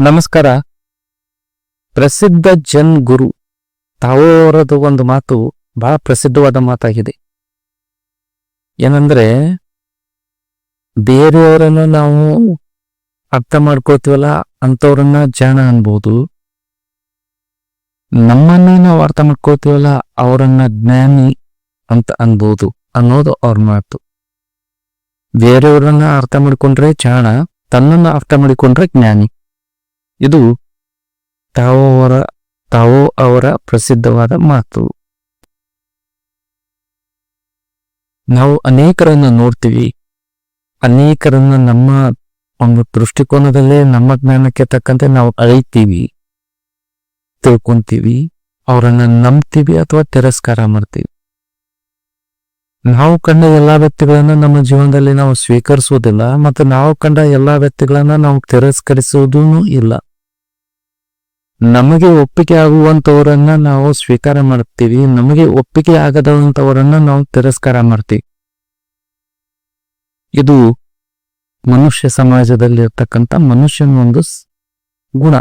ನಮಸ್ಕಾರ. ಪ್ರಸಿದ್ಧ ಜನ್ ಗುರು ತಾವೋರದು ಒಂದು ಮಾತು ಬಹಳ ಪ್ರಸಿದ್ಧವಾದ ಮಾತಾಗಿದೆ. ಏನಂದ್ರೆ, ಬೇರೆಯವರನ್ನ ನಾವು ಅರ್ಥ ಮಾಡ್ಕೋತೀವಲ್ಲ ಅಂಥವ್ರನ್ನ ಜಾಣ ಅನ್ಬೋದು. ನಮ್ಮನ್ನ ನಾವು ಅರ್ಥ ಮಾಡ್ಕೋತೀವಲ್ಲ ಅವರನ್ನ ಜ್ಞಾನಿ ಅಂತ ಅನ್ಬೋದು ಅನ್ನೋದು ಅವ್ರ ಮಾತು. ಬೇರೆಯವರನ್ನ ಅರ್ಥ ಮಾಡ್ಕೊಂಡ್ರೆ ಜಾಣ, ತನ್ನನ್ನ ಅರ್ಥ ಮಾಡಿಕೊಂಡ್ರೆ ಜ್ಞಾನಿ. ಇದು ತಾವೋ ಅವರ ತಾವೋ ಅವರ ಪ್ರಸಿದ್ಧವಾದ ಮಾತು. ನಾವು ಅನೇಕರನ್ನ ನೋಡ್ತೀವಿ. ಅನೇಕರನ್ನ ನಮ್ಮ ಒಂದು ದೃಷ್ಟಿಕೋನದಲ್ಲೇ, ನಮ್ಮ ಜ್ಞಾನಕ್ಕೆ ತಕ್ಕಂತೆ ನಾವು ಅಳಿತೀವಿ ತಿಳ್ಕೊಂತೀವಿ. ಅವರನ್ನ ನಂಬ್ತೀವಿ ಅಥವಾ ತಿರಸ್ಕಾರ ಮಾಡ್ತೀವಿ. ನಾವು ಕಂಡ ಎಲ್ಲಾ ವ್ಯಕ್ತಿಗಳನ್ನ ನಮ್ಮ ಜೀವನದಲ್ಲಿ ನಾವು ಸ್ವೀಕರಿಸುವುದಿಲ್ಲ, ಮತ್ತು ನಾವು ಕಂಡ ಎಲ್ಲಾ ವ್ಯಕ್ತಿಗಳನ್ನ ನಾವು ತಿರಸ್ಕರಿಸುವುದೂ ಇಲ್ಲ. ನಮಗೆ ಒಪ್ಪಿಗೆ ಆಗುವಂತವರನ್ನ ನಾವು ಸ್ವೀಕಾರ ಮಾಡ್ತೀವಿ, ನಮಗೆ ಒಪ್ಪಿಗೆ ಆಗದಂತವರನ್ನ ನಾವು ತಿರಸ್ಕಾರ ಮಾಡ್ತೀವಿ. ಇದು ಮನುಷ್ಯ ಸಮಾಜದಲ್ಲಿ ಇರ್ತಕ್ಕಂಥ ಮನುಷ್ಯನ ಒಂದು ಗುಣ.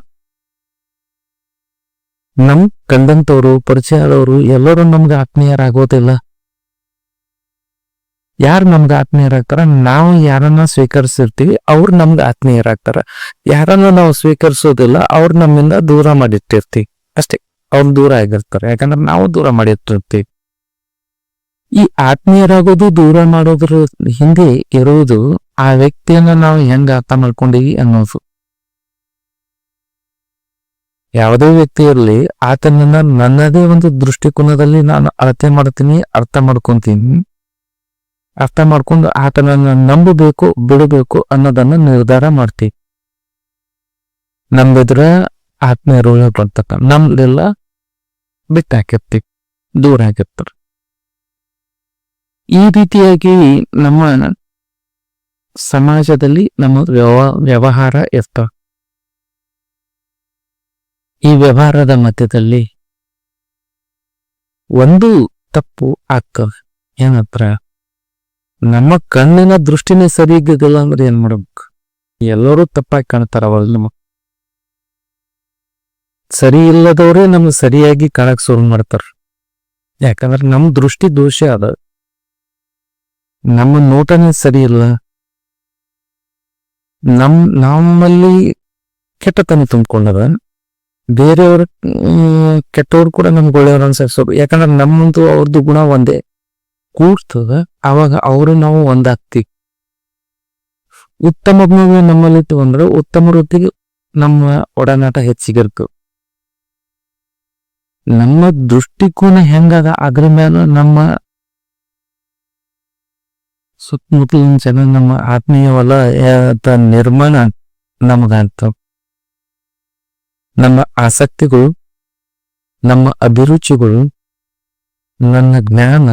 ನಮ್ ಕಂಡಂತವ್ರು ಪರಿಚಯ ಆದವರು ಎಲ್ಲರೂ ನಮ್ಗೆ ಆತ್ಮೀಯರಾಗೋದಿಲ್ಲ. ಯಾರು ನಮ್ಗೆ ಆತ್ಮೀಯರಾಗ್ತಾರ ನಾವು ಯಾರನ್ನ ಸ್ವೀಕರಿಸಿರ್ತೀವಿ, ಅವ್ರು ನಮ್ಗೆ ಆತ್ಮೀಯರಾಗ್ತಾರ ಯಾರನ್ನ ನಾವು ಸ್ವೀಕರಿಸೋದಿಲ್ಲ, ಅವ್ರು ನಮ್ಮಿಂದ ದೂರ ಮಾಡಿಟ್ಟಿರ್ತೀವಿ. ಅಷ್ಟೇ, ಅವ್ರು ದೂರ ಆಗಿರ್ತಾರೆ. ಯಾಕಂದ್ರೆ ನಾವು ದೂರ ಮಾಡಿಟ್ಟಿರ್ತೀವಿ. ಈ ಆತ್ಮೀಯರಾಗೋದು, ದೂರ ಮಾಡೋದ್ರ ಹಿಂದೆ ಇರುವುದು, ಆ ವ್ಯಕ್ತಿಯನ್ನ ನಾವು ಹೆಂಗ ಅರ್ಥ ಮಾಡ್ಕೊಂಡಿವಿ ಅನ್ನೋದು. ಯಾವುದೇ ವ್ಯಕ್ತಿ ಇರಲಿ, ಆತನನ್ನ ನನ್ನದೇ ಒಂದು ದೃಷ್ಟಿಕೋನದಲ್ಲಿ ನಾನು ಅಳತೆ ಮಾಡ್ತೀನಿ, ಅರ್ಥ ಮಾಡ್ಕೊಂತೀನಿ. ಅರ್ಥ ಮಾಡ್ಕೊಂಡು ಆತನನ್ನು ನಂಬಬೇಕು, ಬಿಡಬೇಕು ಅನ್ನೋದನ್ನ ನಿರ್ಧಾರ ಮಾಡ್ತೀವಿ ನಂಬಿದ್ರೆ ಆತ್ಮೀಯರು ಬರ್ತಕ್ಕ ನಮ್ದೆಲ್ಲ ಬಿಟ್ಟಾಕಿರ್ತೀವಿ ದೂರ ಆಗಿರ್ತಾರೆ ಈ ರೀತಿಯಾಗಿ ನಮ್ಮ ಸಮಾಜದಲ್ಲಿ ನಮ್ಮ ವ್ಯವ, ವ್ಯವಹಾರ ಇರ್ತಾವ ಈ ವ್ಯವಹಾರದ ಮಧ್ಯದಲ್ಲಿ ಒಂದು ತಪ್ಪು ಆಗ್ತದೆ. ಏನತ್ರ? ನಮ್ಮ ಕಣ್ಣಿನ ದೃಷ್ಟಿನೇ ಸರಿ ಇದ್ದಿದ್ದಿಲ್ಲ ಅಂದ್ರೆ ಏನ್ ಮಾಡ್ಬೇಕು? ಎಲ್ಲರೂ ತಪ್ಪಾಗಿ ಕಾಣ್ತಾರ ಅವಾಗ ನಮ್ಮ ಸರಿ ಇಲ್ಲದವ್ರೇ ನಮ್ಗೆ ಸರಿಯಾಗಿ ಕಾಣಕ್ ಶುರು ಮಾಡ್ತಾರ. ಯಾಕಂದ್ರೆ ನಮ್ ದೃಷ್ಟಿ ದೋಷ ಅದ. ನಮ್ಮ ನೋಟನೇ ಸರಿ ಇಲ್ಲ. ನಮ್ ನಮ್ಮಲ್ಲಿ ಕೆಟ್ಟತನ ತುಂಬಿಕೊಂಡದ. ಬೇರೆಯವ್ರ ಕೆಟ್ಟವ್ರು ಕೂಡ ನಮ್ಗೆ ಒಳ್ಳೆಯವ್ರ ಅನ್ಸೋದು ಯಾಕಂದ್ರೆ ನಮ್ಮಂತೂ ಅವ್ರದ್ದು ಗುಣ ಒಂದೇ. ಕೂಡ್ತದ, ಅವಾಗ ಅವರು ನಾವು ಒಂದಾಗ್ತಿ ಉತ್ತಮ ನಮ್ಮಲ್ಲಿ ಅಂದ್ರೆ ಉತ್ತಮ ವೃತ್ತಿಗೆ ನಮ್ಮ ಒಡನಾಟ ಹೆಚ್ಚಿಗಿರ್ತದೆ ನಮ್ಮ ದೃಷ್ಟಿಕೋನ ಹೆಂಗದ, ಅದ್ರ ಮೇಲೆ ನಮ್ಮ ಸುತ್ತಮುತ್ತಲಿನ ಜನ, ನಮ್ಮ ಆತ್ಮೀಯ ವಲ ನಿರ್ಮಾಣ ನಮಗಂತ. ನಮ್ಮ ಆಸಕ್ತಿಗಳು, ನಮ್ಮ ಅಭಿರುಚಿಗಳು, ನನ್ನ ಜ್ಞಾನ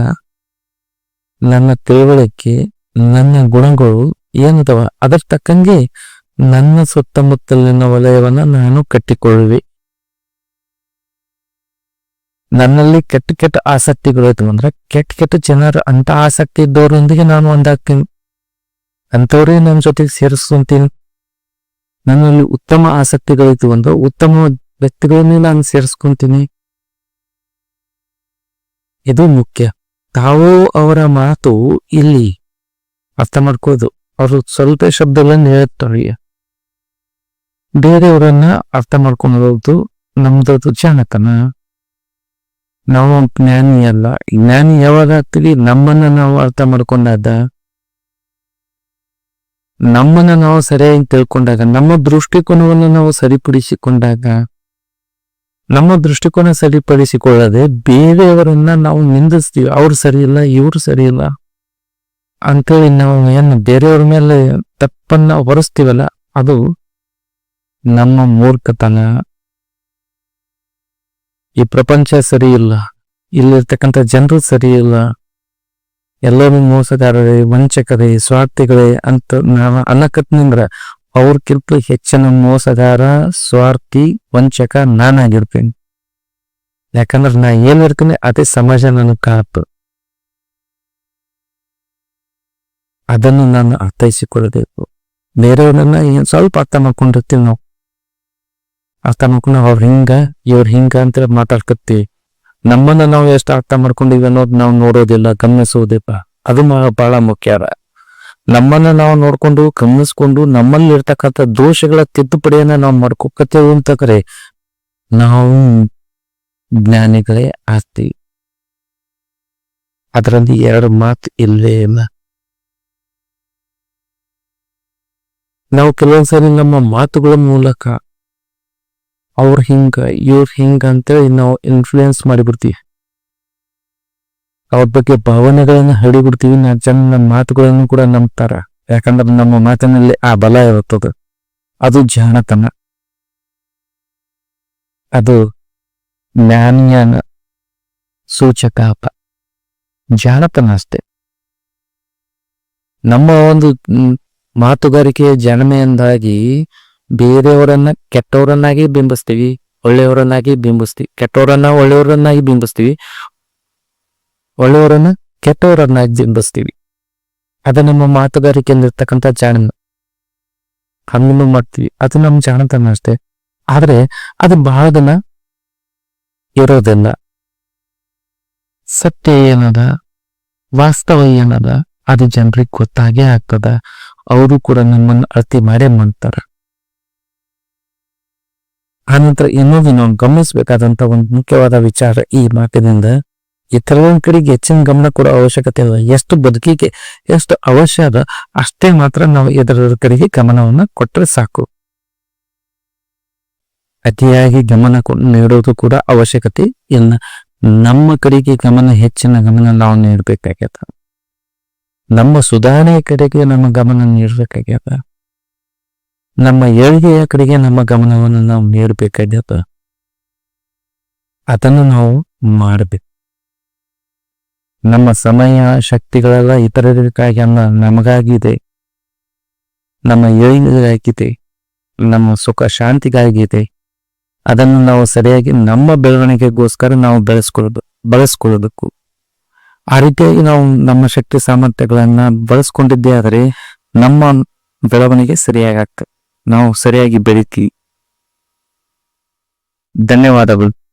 ನನ್ನ ತಿಳುವಳಿಕೆ, ನನ್ನ ಗುಣಗಳು ಏನದವ? ಅದರ ತಕ್ಕಂಗೆ ನನ್ನ ಸುತ್ತಮುತ್ತಲಿನ ವಲಯವನ್ನ ನಾನು ಕಟ್ಟಿಕೊಳ್ಳುವೆ. ನನ್ನಲ್ಲಿ ಕೆಟ್ಟ ಕೆಟ್ಟ ಆಸಕ್ತಿಗಳು ಇದ್ವು ಅಂದ್ರೆ ಕೆಟ್ಟ ಕೆಟ್ಟ ಜನರ ಅಂತ ಆಸಕ್ತಿ ಇದ್ದವರೊಂದಿಗೆ ನಾನು ಒಂದಾಗ್ತೀನಿ. ಅಂಥವ್ರಿಗೆ ನನ್ನ ಜೊತೆಗೆ ಸೇರಿಸ್ಕೊಂತೀನಿ ನನ್ನಲ್ಲಿ ಉತ್ತಮ ಆಸಕ್ತಿಗಳಿತ್ತು ಅಂದ್ರೆ ಉತ್ತಮ ವ್ಯಕ್ತಿಗಳನ್ನೇ ನಾನು ಸೇರಿಸ್ಕೊಂತೀನಿ. ಇದು ಮುಖ್ಯ. ತಾವು ಅವರ ಮಾತು ಇಲ್ಲಿ ಅರ್ಥ ಮಾಡ್ಕೋದು. ಅವರು ಸ್ವಲ್ಪ ಶಬ್ದಗಳನ್ನು ಹೇಳ್ತಾರೆ ಬೇರೆಯವರನ್ನ ಅರ್ಥ ಮಾಡ್ಕೊಂಡು ನಮ್ದದು ಜಾಣತನ ನಾವು ಜ್ಞಾನಿ ಅಲ್ಲ. ಜ್ಞಾನಿ ಯಾವಾಗ ಆಗ್ತೀವಿ? ನಮ್ಮನ್ನ ನಾವು ಅರ್ಥ ಮಾಡ್ಕೊಂಡಾಗ. ನಮ್ಮನ್ನ ನಾವು ಸರಿಯಾಗಿ ತಿಳ್ಕೊಂಡಾಗ, ನಮ್ಮ ದೃಷ್ಟಿಕೋನವನ್ನು ನಾವು ಸರಿಪಡಿಸಿಕೊಂಡಾಗ. ನಮ್ಮ ದೃಷ್ಟಿಕೋನ ಸರಿಪಡಿಸಿಕೊಳ್ಳದೆ ಬೇರೆಯವರನ್ನ ನಾವು ನಿಂದಿಸ್ತೀವಿ, ಅವ್ರು ಸರಿ ಇಲ್ಲ, ಇವ್ರು ಸರಿ ಇಲ್ಲ ಅಂತೇಳಿ ನಾವು ಏನು ಬೇರೆಯವ್ರ ಮೇಲೆ ತಪ್ಪನ್ನ ಹೊರಿಸ್ತೀವಲ್ಲ, ಅದು ನಮ್ಮ ಮೂರ್ಖತನ. ಈ ಪ್ರಪಂಚ ಸರಿ ಇಲ್ಲ, ಇಲ್ಲಿರ್ತಕ್ಕಂಥ ಜನರು ಸರಿ ಇಲ್ಲ, ಎಲ್ಲರೂ ಮೋಸಗಾರರೇ, ವಂಚಕರೇ, ಸ್ವಾರ್ಥಿಗಳೇ ಅಂತ ನಾವು ಅನ್ನಕತ್ನಿಂದ್ರ ಅವ್ರಕ್ಕಿಂತ ಹೆಚ್ಚಿನ ಮೋಸಗಾರ ಸ್ವಾರ್ಥಿ ವಂಚಕ ನಾನಾಗಿರ್ತೀನಿ. ಯಾಕಂದ್ರೆ ನಾ ಏನಿರ್ತೀನಿ ಅದೇ ಸಮಾಜ ನನಗೆ ಕಾತು ಅದನ್ನು ನಾನು ಅರ್ಥೈಸಿಕೊಳ್ಳಬೇಕು. ಬೇರೆಯವ್ರನ್ನ ಏನ್ ಸ್ವಲ್ಪ ಅರ್ಥ ಮಾಡ್ಕೊಂಡಿರ್ತೀವಿ ನಾವು. ಅರ್ಥ ಮಾಡ್ಕೊಂಡು ಅವ್ರ ಹಿಂಗ, ಇವ್ರ ಹಿಂಗ ಅಂತ ಮಾತಾಡ್ಕತ್ತೀವಿ ನಮ್ಮನ್ನ ನಾವು ಎಷ್ಟು ಅರ್ಥ ಮಾಡ್ಕೊಂಡಿವಿ ಅನ್ನೋದು ನಾವು ನೋಡೋದಿಲ್ಲ, ಗಮನಿಸೋದಿಲ್ಲ. ಅದು ಬಹಳ ಮುಖ್ಯ. ನಮ್ಮನ್ನ ನಾವು ನೋಡ್ಕೊಂಡು, ಗಮನಿಸ್ಕೊಂಡು ನಮ್ಮಲ್ಲಿ ಇರ್ತಕ್ಕಂಥ ದೋಷಗಳ ತಿದ್ದುಪಡಿಯನ್ನ ನಾವು ಮಾಡ್ಕೋಕತ್ತೇವು ಅಂತ ಕರೆ, ನಾವು ಜ್ಞಾನಿಗಳೇ ಆಸ್ತಿ. ಅದರಲ್ಲಿ ಎರಡು ಮಾತು ಇಲ್ಲೇ ಇಲ್ಲ. ನಾವು ಕೆಲವೊಂದ್ಸರಿ ನಮ್ಮ ಮಾತುಗಳ ಮೂಲಕ, ಅವ್ರ ಹಿಂಗ, ಇವ್ರ ಹಿಂಗ ಅಂತೇಳಿ ನಾವು ಇನ್ಫ್ಲೂಯೆನ್ಸ್ ಮಾಡಿಬಿಡ್ತೀವಿ. ಅವ್ರ ಬಗ್ಗೆ ಭಾವನೆಗಳನ್ನ ಹಡಿಬಿಡ್ತೀವಿ ನಾ ಜನ ನಮ್ಮ ಮಾತುಗಳನ್ನು ಕೂಡ ನಂಬ್ತಾರ. ಯಾಕಂದ್ರೆ ನಮ್ಮ ಮಾತಿನಲ್ಲಿ ಆ ಬಲ ಇರುತ್ತದೆ. ಅದು ಜಾಣತನ. ಅದು ಜ್ಞಾನಿಯನ ಸೂಚಕ ಅಪ. ಜಾಣತನ ಅಷ್ಟೇ. ನಮ್ಮ ಒಂದು ಮಾತುಗಾರಿಕೆಯ ಜನಮೆಯಿಂದಾಗಿ ಬೇರೆಯವರನ್ನ ಕೆಟ್ಟವರನ್ನಾಗಿ ಬಿಂಬಿಸ್ತೀವಿ, ಒಳ್ಳೆಯವರನ್ನಾಗಿ ಬಿಂಬಿಸ್ತೀವಿ, ಕೆಟ್ಟವರನ್ನ ಒಳ್ಳೆಯವರನ್ನಾಗಿ ಬಿಂಬಿಸ್ತೀವಿ ಒಳ್ಳೆಯವರನ್ನ ಕೆಟ್ಟವರನ್ನಾಗಿ ಬಿಂಬಿಸ್ತೀವಿ ಅದು ನಮ್ಮ ಮಾತುಗಾರಿಕೆಯಲ್ಲಿರ್ತಕ್ಕಂಥ ಜಾಣ ಹಂಗನ್ನು ಮಾಡ್ತೀವಿ. ಅದು ನಮ್ಮ ಜಾಣತನ ಅಷ್ಟೇ. ಆದ್ರೆ ಅದು ಬಹಳ ದಿನ ಇರೋದಿಲ್ಲ. ಸತ್ಯ ಏನದ? ವಾಸ್ತವ ಏನದ? ಅದು ಜನರಿಗೆ ಗೊತ್ತಾಗೇ ಆಗ್ತದ. ಅವರು ಕೂಡ ನಮ್ಮನ್ನು ಅಳತಿ ಮಾಡೇ ಮಾಡ್ತಾರ. ಆನಂತರ ಇನ್ನೊಂದು ನಾವು ಗಮನಿಸಬೇಕಾದಂತ ಒಂದು ಮುಖ್ಯವಾದ ವಿಚಾರ ಈ ಮಾತಿನಿಂದ. ಇತರರ ಕಡೆಗೆ ಹೆಚ್ಚಿನ ಗಮನ ಕೊಡೋ ಅವಶ್ಯಕತೆ ಇಲ್ಲ. ಎಷ್ಟು ಬದುಕಿಗೆ ಎಷ್ಟು ಅವಶ್ಯ ಅದ, ಅಷ್ಟೇ ಮಾತ್ರ ನಾವು ಇದರ ಕಡೆಗೆ ಗಮನವನ್ನ ಕೊಟ್ಟರೆ ಸಾಕು. ಅತಿಯಾಗಿ ಗಮನ ನೀಡೋದು ಕೂಡ ಅವಶ್ಯಕತೆ ಇಲ್ಲ. ನಮ್ಮ ಕಡೆಗೆ ಗಮನ, ಹೆಚ್ಚಿನ ಗಮನ ನಾವು ನೀಡಬೇಕಾಗ್ಯದ. ನಮ್ಮ ಸುಧಾರಣೆಯ ಕಡೆಗೆ ನಮ್ಮ ಗಮನ ನೀಡಬೇಕಾಗ್ಯದ. ನಮ್ಮ ಏಳಿಗೆಯ ಕಡೆಗೆ ನಮ್ಮ ಗಮನವನ್ನು ನಾವು ನೀಡಬೇಕಾಗ್ಯದ. ಅದನ್ನು ನಾವು ಮಾಡಬೇಕು. ನಮ್ಮ ಸಮಯ, ಶಕ್ತಿಗಳೆಲ್ಲ ಇತರರಿಗಾಗಿ ಅಲ್ಲ, ನಮಗಾಗಿದೆ. ನಮ್ಮ ಏಳಿಗೆಗಾಗಿದೆ. ನಮ್ಮ ಸುಖ ಶಾಂತಿಗಾಗಿದೆ. ಅದನ್ನು ನಾವು ಸರಿಯಾಗಿ ನಮ್ಮ ಬೆಳವಣಿಗೆಗೋಸ್ಕರ ನಾವು ಬೆಳೆಸ್ಕೊಳ್ಳೋದು, ಬಳಸ್ಕೊಳ್ಳೋದಕ್ಕೂ. ಆ ರೀತಿಯಾಗಿ ನಾವು ನಮ್ಮ ಶಕ್ತಿ ಸಾಮರ್ಥ್ಯಗಳನ್ನ ಬಳಸ್ಕೊಂಡಿದ್ದೇ ಆದರೆ ನಮ್ಮ ಬೆಳವಣಿಗೆ ಸರಿಯಾಗಿ ನಾವು ಸರಿಯಾಗಿ ಬೆಳಿತೀವಿ. ಧನ್ಯವಾದಗಳು.